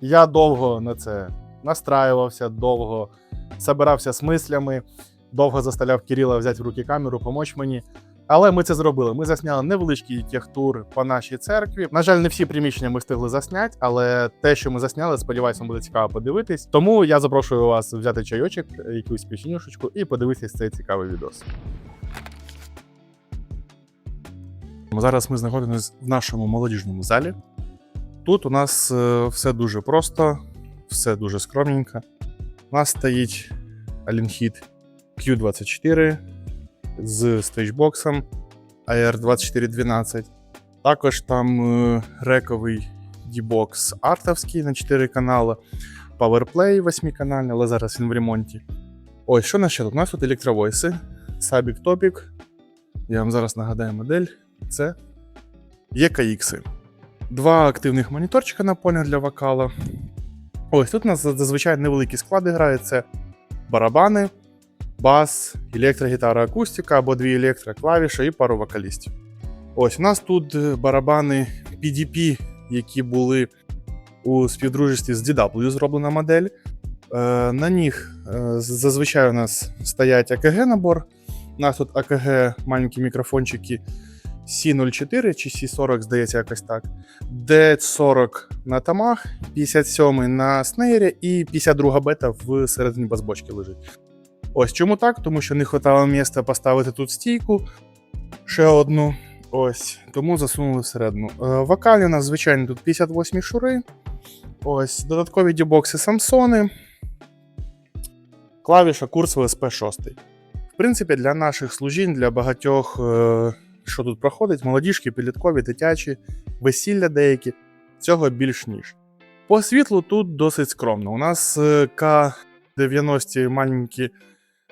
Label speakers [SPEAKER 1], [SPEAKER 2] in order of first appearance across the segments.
[SPEAKER 1] Я довго на це настраювався, довго собирався з мислями, довго заставляв Кирила взяти в руки камеру, помочь мені. Але ми це зробили. Ми засняли невеличкий техтур по нашій церкві. На жаль, не всі приміщення ми встигли засняти, але те, що ми засняли, сподіваюся, буде цікаво подивитись. Тому я запрошую вас взяти чайочок, якусь печенюшечку і подивитись цей цікавий відос. Зараз ми знаходимося в нашому молодіжному залі. Тут у нас е, все дуже просто, все дуже скромненько. У нас стоїть Alinhit Q24 з стейджбоксом AR2412. Також там е, рековий D-Box артовський на 4 канали, PowerPlay 8 канальний, але зараз він в ремонті. Ось, що у нас ще тут? У нас тут електровойси, Sabic Topic. Я вам зараз нагадаю модель. Це EKX. Два активних моніторчика на полі для вокала. Ось тут у нас зазвичай невеликі склади грають. Це барабани, бас, електрогітара, акустика або дві електро, клавіші і пару вокалістів. Ось у нас тут е, барабани PDP, які були у співдружестві з DW зроблена модель. Е, На них е, зазвичай у нас стоять АКГ набор. У нас тут АКГ маленькі мікрофончики C04 чи C40, здається, якось так. D40 на тамах, 57 на снейрі і 52 бета в середині базбочки лежить. Ось чому так? Тому що не вистачало місця поставити тут стійку ще одну. Ось, тому засунули всередину. Е, Вокалі у нас, звичайно, тут 58 шури. Ось, додаткові дібокси Самсони. Клавіша курсова SP6. В принципі, для наших служінь, для багатьох, е, що тут проходить, молодіжки, підліткові, дитячі, весілля деякі, цього більш ніж. По світлу тут досить скромно. У нас е, К90 маленькі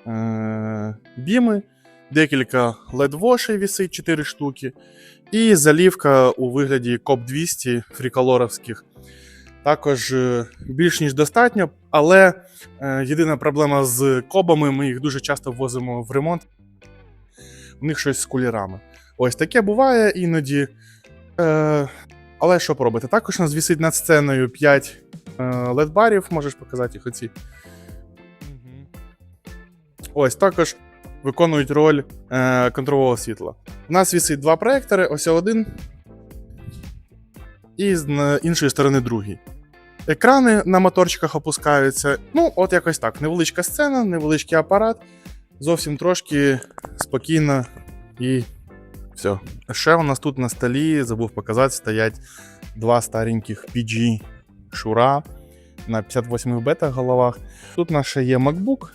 [SPEAKER 1] е, біми, декілька LED-вошей вісить 4 штуки, і залівка у вигляді коп 200 фріколоровських. Також е, більш ніж достатньо, але е, єдина проблема з кобами, ми їх дуже часто ввозимо в ремонт. У них щось з кулірами. Ось таке буває іноді. Е, але що поробити? Також у нас вісить над сценою 5 е, LED-барів, можеш показати їх оці. Ось також виконують роль е, контрового світла. У нас вісить два проектори, ось один. І з іншої сторони другий. Екрани на моторчиках опускаються. Ну, от якось так. Невеличка сцена, невеличкий апарат. Зовсім трошки спокійно і все. Ще у нас тут на столі, забув показати, стоять два стареньких PG Шура на 58 бета головах. Тут ще є MacBook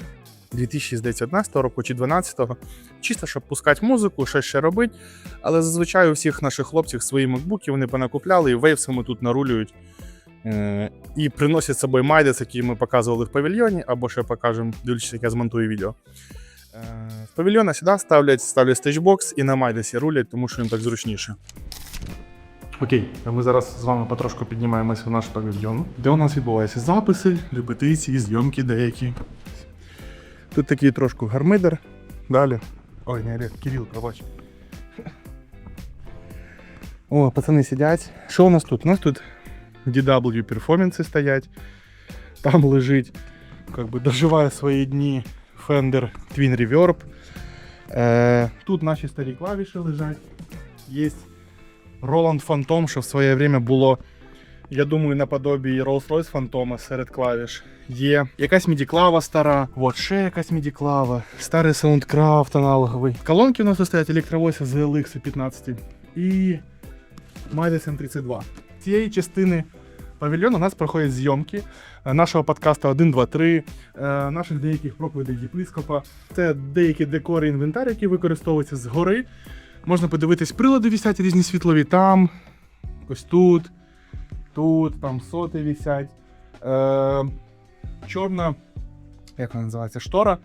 [SPEAKER 1] 2011 року чи 2012, чисто щоб пускати музику, щось ще робити. Але зазвичай у всіх наших хлопців свої макбуки вони понакупляли і вейвсами тут нарулюють. Е, і приносять з собою майдес, які ми показували в павільйоні, або ще покажемо, дивлячись, як я змонтую відео. З павільйона сюди ставлять, ставлять стейджбокс і на майдесі рулять, тому що їм так зручніше. Окей, ми зараз з вами потрошку піднімаємося в наш павільйон, де у нас відбуваються записи, репетиції, зйомки деякі. Тут такий трошки гармидер. Далі. Ой, не Олег, Кирил, пробач. О, пацани сидять. Що у нас тут? У нас тут DW перформанси стоять. Там лежить, как бы доживає свої дні Fender Twin Reverb. Е, тут наші старі клавіші лежать. Є Roland Phantom, що в своє время було, я думаю, наподобі Rolls-Royce Phantom серед клавіш. Є якась міді-клава стара, от ще якась міді-клава, старий Soundcraft аналоговий. Колонки у нас стоять електровося з LX 15 і M32. З цієї частини павільйону у нас проходять зйомки е, нашого подкасту 1, 2, 3, е, наших деяких проповідей єпископа. Це деякі декори інвентар, які використовуються згори. Можна подивитись, прилади вісять різні світлові там, ось тут, тут, там соти вісять. Е, чорна, як вона називається, штора.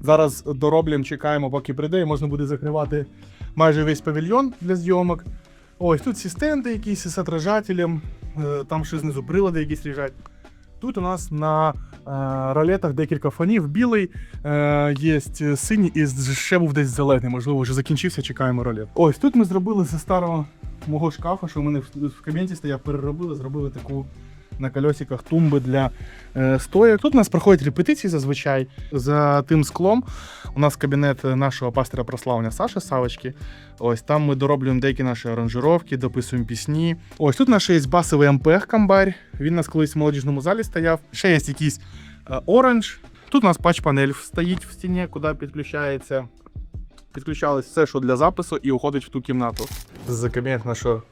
[SPEAKER 1] Зараз дороблюємо, чекаємо, поки прийде, і можна буде закривати майже весь павільйон для зйомок. Ось тут всі стенди якісь з отражателем, е, там ще знизу прилади якісь лежать. Тут у нас на е, ролетах декілька фонів. Білий е, є синій і ще був десь зелений, можливо, вже закінчився, чекаємо ролет. Ось тут ми зробили зі старого мого шкафа, що в мене в кабінеті стояв, переробили, зробили таку на кольосиках тумби для е, стоїк. Тут у нас проходять репетиції зазвичай. За тим склом у нас кабінет нашого пастора прославлення Саші Савочки. Ось там ми дороблюємо деякі наші аранжировки, дописуємо пісні. Ось тут наш є басовий ампех камбар. Він у нас колись в молодіжному залі стояв. Ще є якийсь е, оранж. Тут у нас патч-панель стоїть в стіні, куди підключається. Підключалось все, що для запису, і уходить в ту кімнату. З кабінет нашого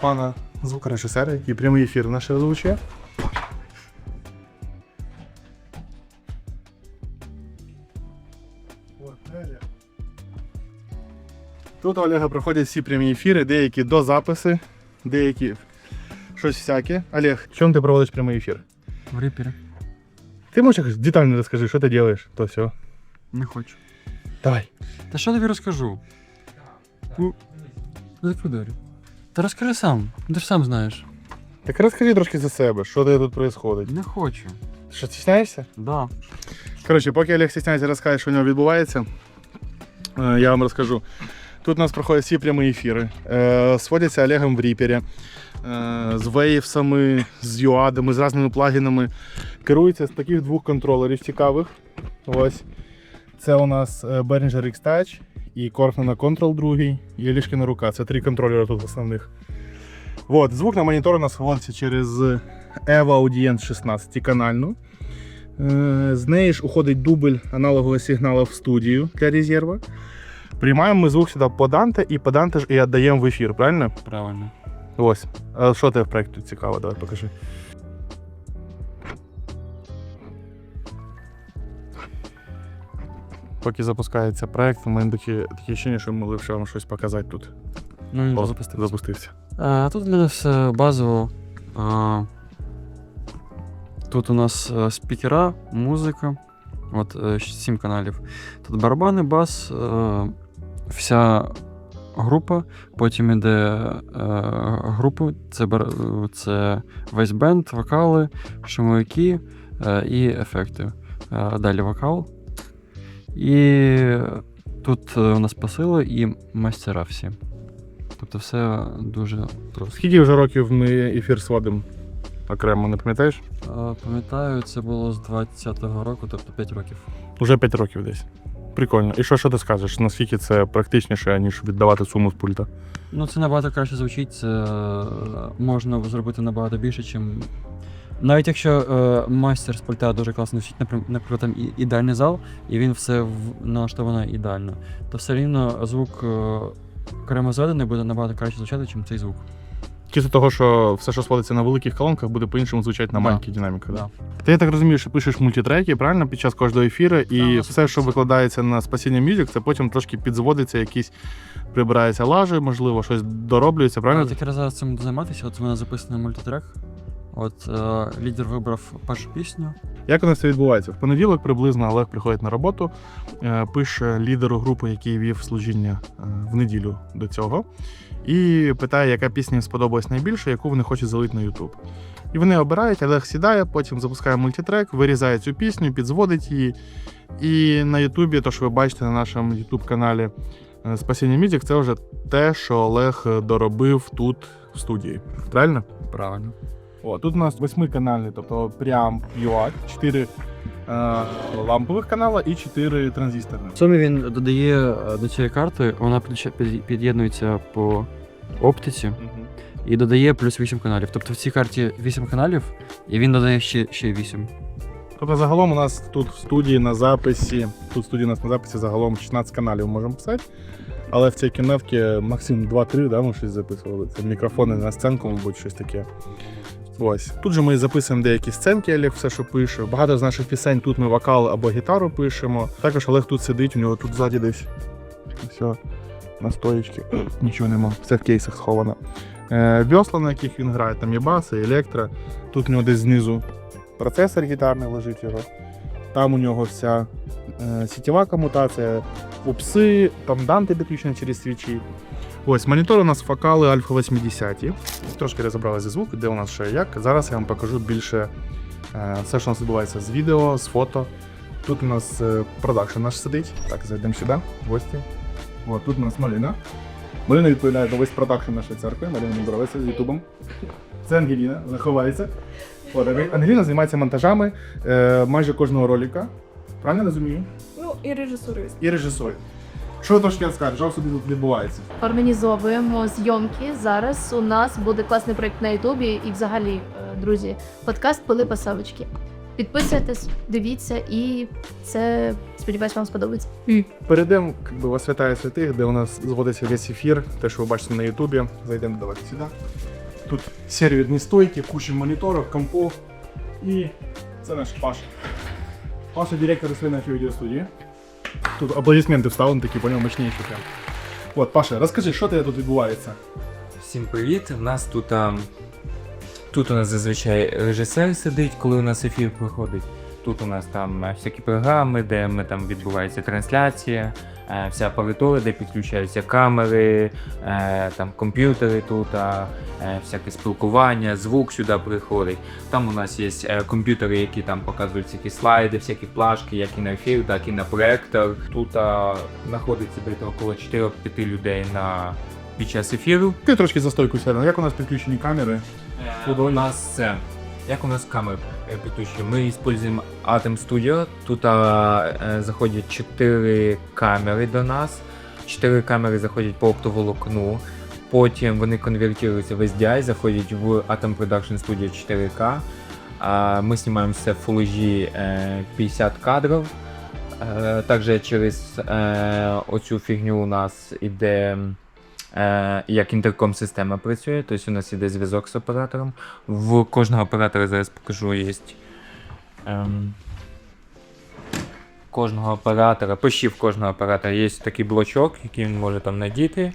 [SPEAKER 1] пана звукорежисера, який прямий ефір наш озвучує. Тут у Олега проходять всі прямі ефіри, деякі до записи, деякі щось всяке. Олег, чому ти проводиш прямий ефір?
[SPEAKER 2] В рипері.
[SPEAKER 1] Ти можеш якось детально розкажи, що ти робиш, то все.
[SPEAKER 2] Не хочу.
[SPEAKER 1] Давай.
[SPEAKER 2] Та що тобі розкажу? Ну, Закрударю. Та розкажи сам, ти ж сам знаєш.
[SPEAKER 1] Так розкажи трошки за себе, що де тут відбувається.
[SPEAKER 2] Не хочу.
[SPEAKER 1] Ти що, стісняєшся?
[SPEAKER 2] Да.
[SPEAKER 1] Коротше, поки Олег стісняється розкаже, що у нього відбувається, е, я вам розкажу. Тут у нас проходять всі прямі ефіри. Е, Сводяться Олегом в ріпері, е, з вейвсами, з юадами, з різними плагінами. Керується з таких двох контролерів цікавих. Ось. Це у нас Behringer X-Touch і Corfman Control 2, і Елішкина рука. Це три контролери тут основних. От, звук на монітор у нас виводиться через EVO Audience 16 канальну. Е, З неї ж уходить дубль аналогового сигналу в студію для резерву. Приймаємо ми звук сюди по Dante і по Dante ж і віддаємо в ефір, правильно?
[SPEAKER 2] Правильно.
[SPEAKER 1] Ось. А що тебе в проєкті цікаво? Давай покажи. Поки запускається проєкт, у мене такі, такі ощущення, що ми ще вам щось показати тут.
[SPEAKER 2] Ну, він
[SPEAKER 1] О,
[SPEAKER 2] запустився.
[SPEAKER 1] запустився.
[SPEAKER 2] А, тут для нас базово. А, тут у нас е, спікера, музика. От е, сім каналів. Тут барабани, бас, е, вся група. Потім іде е, групи, це, е, це весь бенд, вокали, шумовики е, і ефекти. Е, далі вокал. І тут е, у нас посили і мастера всі. Тобто все дуже просто.
[SPEAKER 1] Скільки вже років ми ефір сводимо окремо, не пам'ятаєш?
[SPEAKER 2] А, Пам'ятаю, це було з 20-го року, тобто 5 років.
[SPEAKER 1] Уже 5 років десь. Прикольно. І що, що ти скажеш? Наскільки це практичніше, ніж віддавати суму з пульта?
[SPEAKER 2] Ну, це набагато краще звучить, це е, можна зробити набагато більше, чим. Навіть якщо е, мастер з пульта дуже класно напрям- наприклад, там ідеальний зал, і він все налаштовано ідеально, то все рівно звук е, окремо зведений буде набагато краще звучати, ніж цей звук.
[SPEAKER 1] Чисто того, що все, що сводиться на великих колонках, буде по-іншому звучати на
[SPEAKER 2] Да.
[SPEAKER 1] маленьких динаміках.
[SPEAKER 2] Да.
[SPEAKER 1] Ти я так розумію, що пишеш мультитреки, правильно, під час кожного ефіру, і
[SPEAKER 2] Да,
[SPEAKER 1] все, що викладається на спасіння Music, це потім трошки підзводиться, якісь прибирається лажі, можливо, щось дороблюється, правильно?
[SPEAKER 2] Так я зараз цим займатися, от у мене записаний мультитрек. От е, лідер вибрав першу пісню.
[SPEAKER 1] Як у нас це відбувається? В понеділок приблизно Олег приходить на роботу, е, пише лідеру групи, який вів служіння е, в неділю до цього, і питає, яка пісня їм сподобалась найбільше, яку вони хочуть залити на YouTube. І вони обирають, Олег сідає, потім запускає мультитрек, вирізає цю пісню, підзводить її. І на Ютубі, то що ви бачите на нашому YouTube каналі е, Спасіння Мюзик, це вже те, що Олег доробив тут в студії. Правильно?
[SPEAKER 2] Правильно.
[SPEAKER 1] О, тут у нас восьмиканальний, тобто прям UAC, 4 е, лампових канала і 4 транзисторних.
[SPEAKER 2] В сумі він додає е, до цієї карти, вона під'єднується по оптиці і додає плюс 8 каналів. Тобто в цій карті 8 каналів, і він додає ще, ще 8.
[SPEAKER 1] Тобто загалом у нас тут в студії на записі, тут в студії у нас на записі загалом 16 каналів можемо писати. Але в цій кінетці максимум 2-3, да, ми щось записували. Це мікрофони на сценку, мабуть, щось таке. Ось. Тут же ми записуємо деякі сценки, Олег все, що пише. Багато з наших пісень тут ми вокал або гітару пишемо. Також Олег тут сидить, у нього тут ззаді десь. Все, на стоїчці. Нічого нема, все в кейсах сховано. Е, весла, на яких він грає, там є бас, і електро. Тут у нього десь знизу процесор гітарний лежить його. Там у нього вся е, сітєва комутація, упси, там данти підключені через свічі. Ось монітор у нас фокали Альфа 80. Трошки розібрали зі звуку, де у нас і як. Зараз я вам покажу більше е, все, що у нас відбувається з відео, з фото. Тут у нас е, продакшн наш сидить. Так, зайдемо сюди, в гості. От, тут у нас малина. Марина відповідає за весь продакшн нашої церкви. Марина Дубровиця з Ютубом. Це Ангеліна, вона ховається. От, Ангеліна займається монтажами е, майже кожного ролика. Правильно розумію?
[SPEAKER 3] Ну і режисурист.
[SPEAKER 1] І режисує. Що трошки скажеш, що собі тут відбувається?
[SPEAKER 4] Організовуємо зйомки. Зараз у нас буде класний проект на Ютубі і взагалі, е, друзі, подкаст Пилипа Савочки. Підписуйтесь, дивіться, і це сподіваюсь, вам сподобається.
[SPEAKER 1] Перейдемо как би, во святая святих, де у нас зводиться весь ефір, те, що ви бачите на Ютубі. Зайдемо давайте сюди. Тут сервісні стойки, куча моніторів, компов. І це наш Паша. Паша директор рослинної відеостудії. Тут аплодисменти вставлені такі, поняв, мощніші прям. От, Паша, розкажи, що тебе тут відбувається?
[SPEAKER 5] Всім привіт! У нас тут. А, тут у нас зазвичай режисер сидить, коли у нас ефір проходить. Тут у нас там всякі програми, де ми там відбувається трансляція, вся апаратура, де підключаються камери, е, там комп'ютери тут, е, всяке спілкування, звук сюди приходить. Там у нас є е, комп'ютери, які там показують всякі слайди, всякі плашки, як і на ефір, так і на проектор. Тут знаходиться около 4-5 людей на під час ефіру.
[SPEAKER 1] Ти трошки за стойку сядемо. Як у нас підключені камери?
[SPEAKER 5] Тут у нас це. Як у нас камери е. Ми використовуємо Atom Studio. Тут а, е, заходять 4 камери до нас. 4 камери заходять по оптоволокну. Потім вони конвертуються в SDI, заходять в Atom Production Studio 4K. А, Ми знімаємо все в Full HD е, 50 кадрів. Е, Також через оцю фігню у нас іде як інтерком-система працює, тобто у нас іде зв'язок з оператором. В кожного оператора зараз покажу є. Ем, кожного оператора, почти в кожного оператора є такий блочок, який він може там надіти,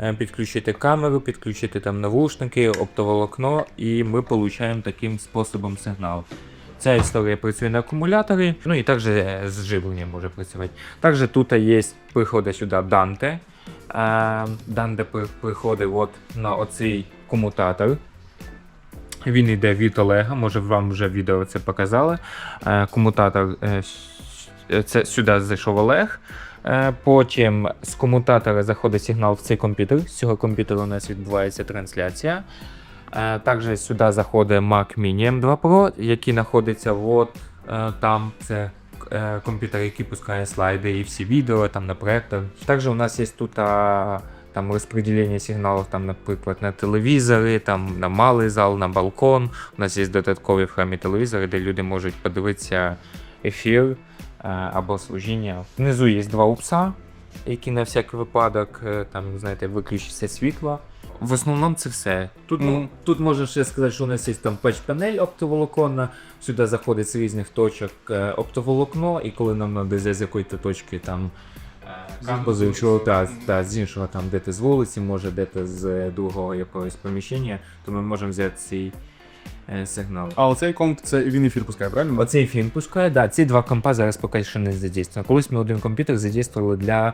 [SPEAKER 5] е, підключити камеру, підключити там навушники, оптоволокно, і ми отримуємо таким способом сигнал. Ця історія працює на акумуляторі, ну і також з живленням може працювати. Також тут є, приходить сюди Dante. Е, при- приходить от на оцей комутатор. Він йде від Олега, може вам вже відео це показали. Е, комутатор е, це сюди зайшов Олег. Е, Потім з комутатора заходить сигнал в цей комп'ютер. З цього комп'ютера у нас відбувається трансляція. Е, Також сюди заходить Mac Mini M2 Pro, який знаходиться от е, там. Це е, комп'ютер, який пускає слайди і всі відео там на проектор. Також у нас є тут там розподілення сигналів, там, наприклад, на телевізори, там на малий зал, на балкон. У нас є додаткові в храмі телевізори, де люди можуть подивитися ефір або служіння. Внизу є два упса, які на всякий випадок, там, знаєте, виключиться світло. В основному це все. Тут, ну, тут можна ще сказати, що у нас є там печ-панель оптоволоконна, сюди заходить з різних точок е, оптоволокно, і коли нам треба з якоїсь точки там е, кампусу, та, та, з іншого там де з вулиці, може де з другого якогось поміщення, то ми можемо взяти цей е, сигнал.
[SPEAKER 1] А оцей комп це він ефір пускає, правильно?
[SPEAKER 5] Оцей фільм пускає, да, ці два компа зараз поки що не задействовано. Колись ми один комп'ютер задействували для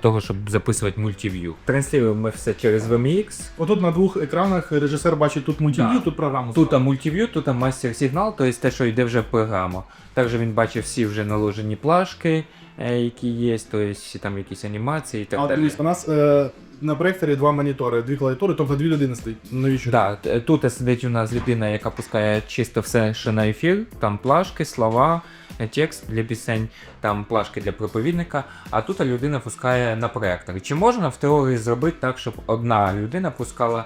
[SPEAKER 5] того, щоб записувати мультив'ю. Транслюємо ми все через VMX.
[SPEAKER 1] Отут на двох екранах режисер бачить тут мультив'ю,
[SPEAKER 5] Да.
[SPEAKER 1] тут програму.
[SPEAKER 5] Тут мультив'ю, тут мастер сигнал, тобто те, що йде вже в програму. Також він бачив всі вже наложені плашки, е, які є, тобто там якісь анімації і так
[SPEAKER 1] А
[SPEAKER 5] далі.
[SPEAKER 1] дивись, у нас е, на проекторі два монітори, дві клавіатури, тобто дві людини стоїть. Навіщо?
[SPEAKER 5] Да, тут сидить у нас людина, яка пускає чисто все, що на ефір, там плашки, слова, е, текст для пісень, там плашки для проповідника, а тут людина пускає на проектор. Чи можна в теорії зробити так, щоб одна людина пускала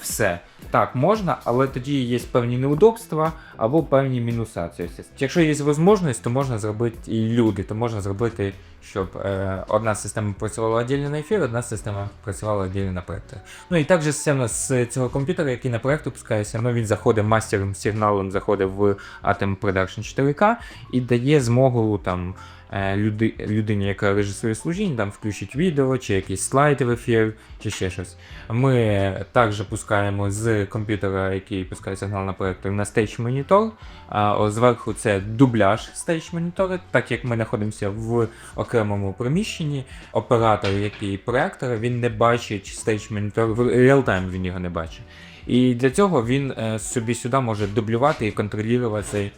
[SPEAKER 5] все? Так, можна, але тоді є певні неудобства або певні мінуса. Якщо є можливість, то можна зробити і люди, то можна зробити, щоб е, одна система працювала віддільно на ефір, одна система працювала віддільно на проектор. Ну і також система з цього комп'ютера, який на проект пускається, ну він заходить мастером сигналом, заходить в Atom Production 4K і дає змогу там е, люди, людині, яка режисує служіння, там включить відео, чи якісь слайди в ефір, чи ще щось. Ми також пускаємо з комп'ютера, який пускає сигнал на проектор, на Monitor. А зверху це дубляж Stage Monitor, так як ми знаходимося в окремому приміщенні. Оператор, який проектора, він не бачить Stage Monitor, в реалтайм він його не бачить. І для цього він е, собі сюди може дублювати і контролювати цей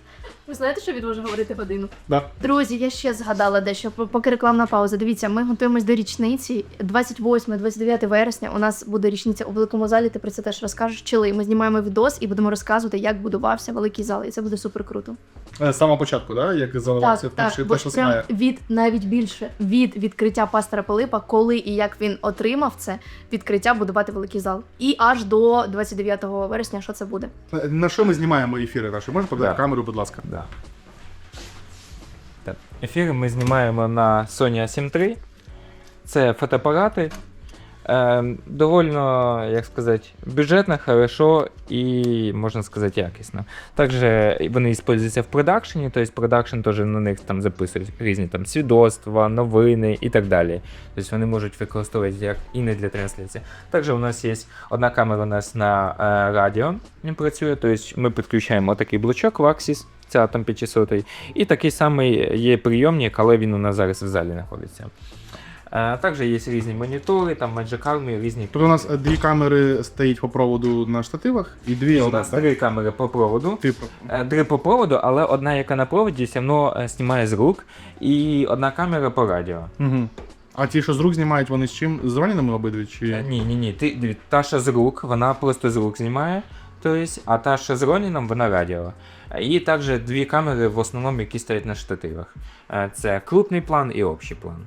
[SPEAKER 4] Ви знаєте, що він може говорити годину?
[SPEAKER 1] Да.
[SPEAKER 4] Друзі, я ще згадала дещо, поки рекламна пауза. Дивіться, ми готуємось до річниці. 28-29 вересня у нас буде річниця у великому залі. Ти про це теж розкажеш. Чили. Ми знімаємо відос і будемо розказувати, як будувався великий зал. І це буде супер круто.
[SPEAKER 1] З самого початку, да? як заливався
[SPEAKER 4] Так, так, бо прям від навіть більше від відкриття пастора Пилипа, коли і як він отримав це відкриття будувати великий зал. І аж до 29 вересня, що це буде?
[SPEAKER 1] На що ми знімаємо ефіри наші? Можна подати
[SPEAKER 5] Да.
[SPEAKER 1] камеру, будь ласка?
[SPEAKER 5] Да. Так. Ми знімаємо на Sony A7 III. Це фотоапарати. Е, довольно, як сказати, бюджетно, хорошо і, можна сказати, якісно. Також вони використовуються в продакшені, тобто продакшн теж на них там записують різні там свідоцтва, новини і так далі. Тобто вони можуть використовувати як і не для трансляції. Також у нас є одна камера у нас на е, радіо працює, тобто ми підключаємо такий блочок Vaxis, це Atom 500, і такий самий є прийомник, але він у нас зараз в залі знаходиться. Е, також є різні монітори, там Magic Army, різні.
[SPEAKER 1] Тобто у нас дві камери стоять по проводу на штативах і дві
[SPEAKER 5] у нас три камери по проводу.
[SPEAKER 1] Типу.
[SPEAKER 5] Е, Три по проводу, але одна, яка на проводі, все одно е, знімає з рук, і одна камера по радіо.
[SPEAKER 1] Угу. А ті, що з рук знімають, вони з чим? З Ронінами обидві? Чи...
[SPEAKER 5] Ні, ні, ні. Ти, та, що з рук, вона просто з рук знімає, тобто, а та, що з Роніном, вона радіо. І також дві камери в основному, які стоять на штативах. Це крупний план і общий план.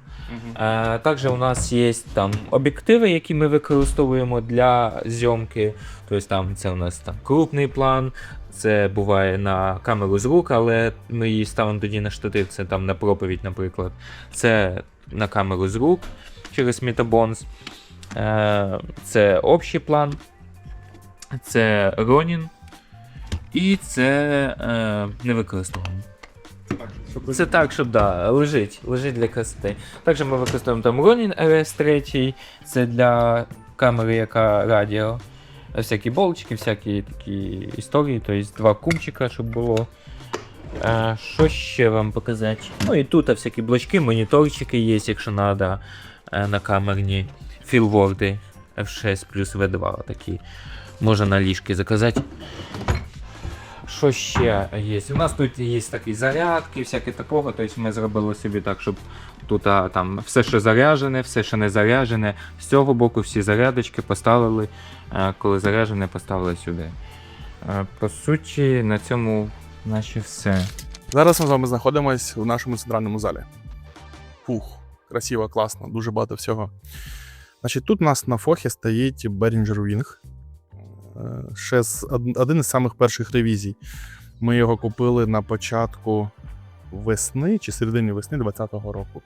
[SPEAKER 5] Також у нас є там об'єктиви, які ми використовуємо для зйомки. Тобто там це у нас там крупний план. Це буває на камеру з рук, але ми її ставимо тоді на штатив, це там на проповідь, наприклад. Це на камеру з рук через Metabons. Е, Це общий план. Це Ronin. І це е, не використовуємо. Це так, щоб да, лежить, лежить для красоти. Також ми використовуємо там Ronin RS3, це для камери, яка радіо. Всякі болчики, всякі такі історії, тобто два кумчика, щоб було. А, що ще вам показати? Ну і тут а, всякі блочки, моніторчики є, якщо треба, на камерні філворди F6 плюс V2 такі. Можна на ліжки заказати. Що ще є? У нас тут є такі зарядки, всяке такого. Тобто ми зробили собі так, щоб тут там все, що заряджене, все, що не заряджене. З цього боку всі зарядочки поставили. Коли заряджене, поставили сюди. По суті, на цьому наче все.
[SPEAKER 1] Зараз ми з вами знаходимося в нашому центральному залі. Фух, красиво, класно, дуже багато всього. Значить, тут у нас на фохі стоїть Behringer Wing. Е, Ще з один із самих перших ревізій. Ми його купили на початку весни чи середині весни 2020 року.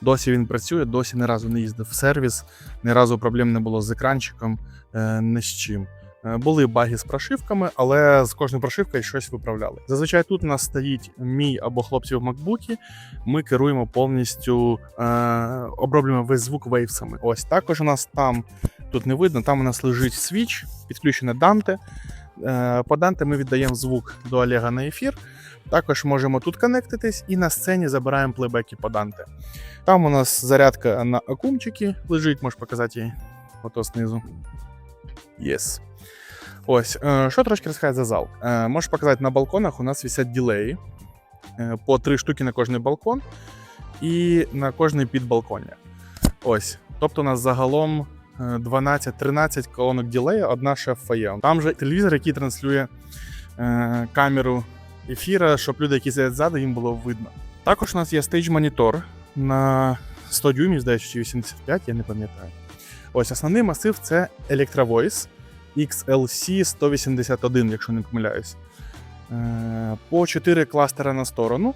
[SPEAKER 1] Досі він працює, досі ні разу не їздив в сервіс, ні разу проблем не було з екранчиком, е, ні з чим. Е, Були баги з прошивками, але з кожною прошивкою щось виправляли. Зазвичай тут у нас стоїть мій або хлопців макбуки. Ми керуємо повністю, е, оброблюємо весь звук вейвсами. Ось також у нас там тут не видно. Там у нас лежить свіч, підключене Dante. Е, по Dante ми віддаємо звук до Олега на ефір. Також можемо тут конектитись і на сцені забираємо плейбеки по Dante. Там у нас зарядка на акумчики лежить, можеш показати її ото знизу. Yes. Ось, е, що трошки розказати за зал. Е, можеш показати, на балконах у нас висять ділеї по три штуки на кожний балкон і на кожний підбалконня. Ось. Тобто у нас загалом 12-13 колонок ділея, одна шеф фає. Там же телевізор, який транслює е, камеру ефіра, щоб люди, які сидять ззаду, їм було видно. Також у нас є стейдж-монітор на 100 дюймів, здається, чи 85, я не пам'ятаю. Ось основний масив це Electrovoice XLC 181, якщо не помиляюсь. Е, По 4 кластера на сторону.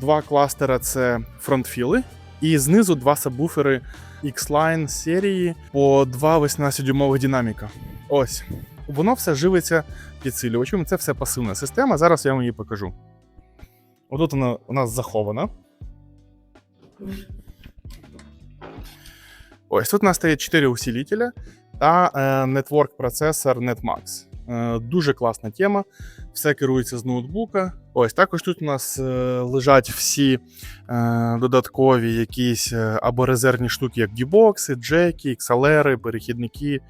[SPEAKER 1] Два кластера це фронтфіли, і знизу два сабвуфери X-Line серії по два 18-дюймових динаміка. Ось. Воно все живиться підсилювачем. Це все пасивна система. Зараз я вам її покажу. Отут вона у нас захована. Ось тут у нас стоять 4 усилителя та е, Network процесор NetMax. Е, дуже класна тема. Все керується з ноутбука. Ось також тут у нас е, лежать всі е, додаткові якісь е, або резервні штуки, як дібокси, джеки, XLR, перехідники.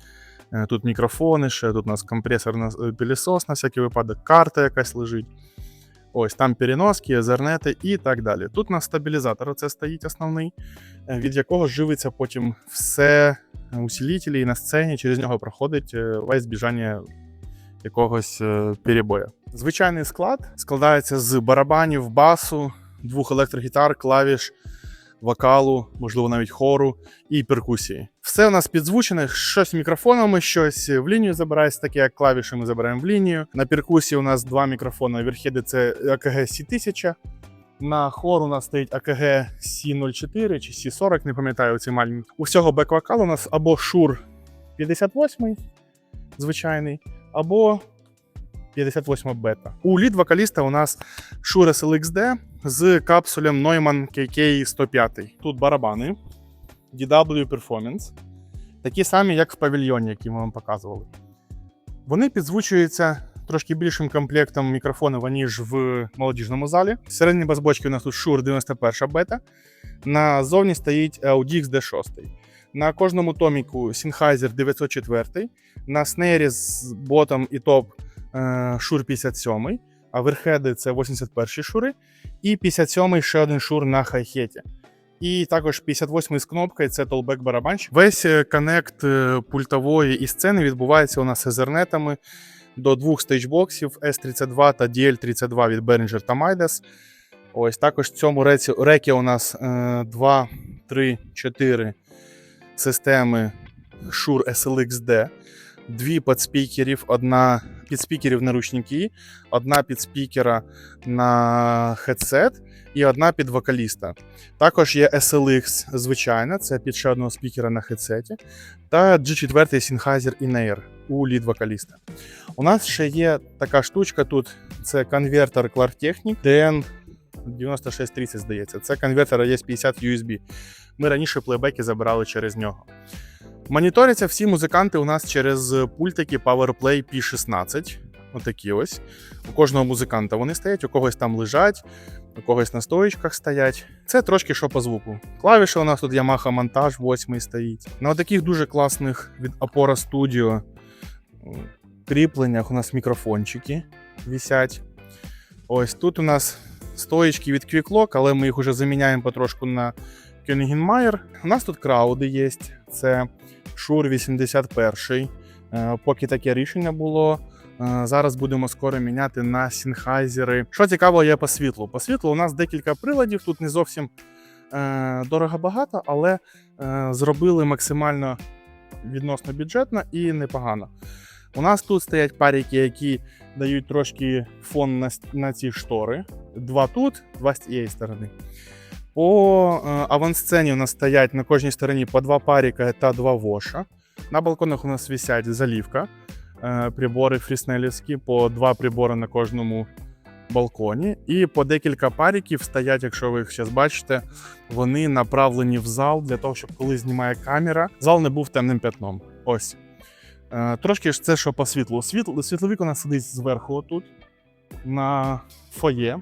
[SPEAKER 1] Тут мікрофони, ще тут у нас компресор на пилісос на всякий випадок, карта якась лежить. Ось там переноски, зернети і так далі. Тут у нас стабілізатор, це стоїть основний, від якого живиться потім все усилителі, і на сцені через нього проходить весь збіжання якогось е, перебою. Звичайний склад складається з барабанів, басу, двох електрогітар, клавіш, вокалу, можливо, навіть хору і перкусії. Все у нас підзвучене, щось мікрофонами, щось в лінію забирається, таке як клавіші ми забираємо в лінію. На перкусії у нас два мікрофони. Верхеди це АКГ Сі1000. На хор у нас стоїть АКГ Сі04 чи Сі40, не пам'ятаю ці маленькі. Усього бек-вокал у нас або Шур 58 звичайний, або 58 бета. У лід вокаліста у нас Shure SLXD з капсулем Neumann KK105. Тут барабани DW Performance, такі самі, як в павільйоні, які ми вам показували. Вони підзвучуються трошки більшим комплектом мікрофонів, ніж в молодіжному залі. Середні басбочки у нас тут Shure 91 бета. На зовні стоїть Audix D6. На кожному томіку Sennheiser 904, на снейрі з ботом і топ е, Shure 57, а верхеди це 81 шури, і 57 ще один шур на хай-хеті. І також 58 з кнопкою це толбек барабанщик. Весь е, коннект е, пультової і сцени відбувається у нас етherнетами до двох стейджбоксів S32 та DL32 від Behringer та Midas. Ось також в цьому реці, рекі у нас е, 2, 3, 4 системи Shure SLXD, дві підспікерів, одна підспікерів на ручники, одна підспікера на хедсет і одна під вокаліста. Також є SLX звичайна, це під ще одного спікера на хедсеті, та G4 Sennheiser In-Air у лід вокаліста. У нас ще є така штучка тут: це конвертер Clark Technic DN 9630, здається. Це конвертер AES50 USB. Ми раніше плейбеки забирали через нього. Моніторяться всі музиканти у нас через пультики PowerPlay P16. Отакі ось. У кожного музиканта вони стоять, у когось там лежать, у когось на стоїчках стоять. Це трошки що по звуку. Клавіші у нас тут Yamaha Montage 8 стоїть. На таких дуже класних від Apora Studio кріпленнях у нас мікрофончики висять. Ось тут у нас стоїчки від Quicklock, але ми їх вже заміняємо потрошку на Königin У нас тут крауди є. Це Shure 81. Е, Поки таке рішення було. Е, Зараз будемо скоро міняти на Sennheiser. Що цікаво є по світлу. По світлу у нас декілька приладів. Тут не зовсім е, дорого багато, але зробили максимально відносно бюджетно і непогано. У нас тут стоять паріки, які дають трошки фон на, на ці штори. Два тут, два з цієї сторони. По е, авансцені у нас стоять на кожній стороні по два паріка та два воша. На балконах у нас висять залівка, е, прибори фріснелівські, по два прибори на кожному балконі. І по декілька паріків стоять, якщо ви їх зараз бачите, вони направлені в зал для того, щоб коли знімає камера, зал не був темним пятном. Ось. Е, Трошки ж це що по світлу. Світло, світловик у нас сидить зверху отут, на фоє.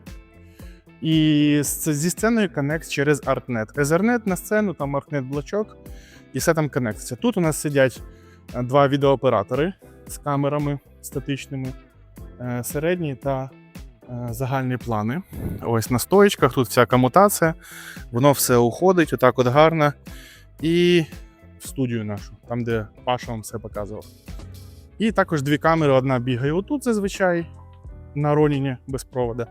[SPEAKER 1] І зі сценою коннект через ArtNet. Ethernet на сцену, там ArtNet блочок, і все там коннектиться. Тут у нас сидять е, два відеооператори з камерами статичними, е, середні та е, загальні плани. Ось на стоїчках, тут вся комутація, воно все уходить, отак от гарно. І в студію нашу, там, де Паша вам все показував. І також дві камери: одна бігає отут зазвичай на Роніні без провода,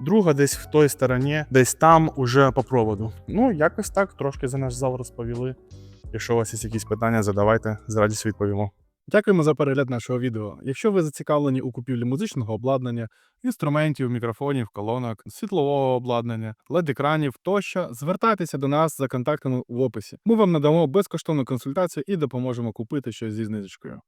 [SPEAKER 1] друга десь в той стороні, десь там уже по проводу. Ну, якось так, трошки за наш зал розповіли. Якщо у вас є якісь питання, задавайте, з радістю відповімо.
[SPEAKER 3] Дякуємо за перегляд нашого відео. Якщо ви зацікавлені у купівлі музичного обладнання, інструментів, мікрофонів, колонок, світлового обладнання, LED-екранів тощо, звертайтеся до нас за контактами в описі. Ми вам надамо безкоштовну консультацію і допоможемо купити щось зі знижечкою.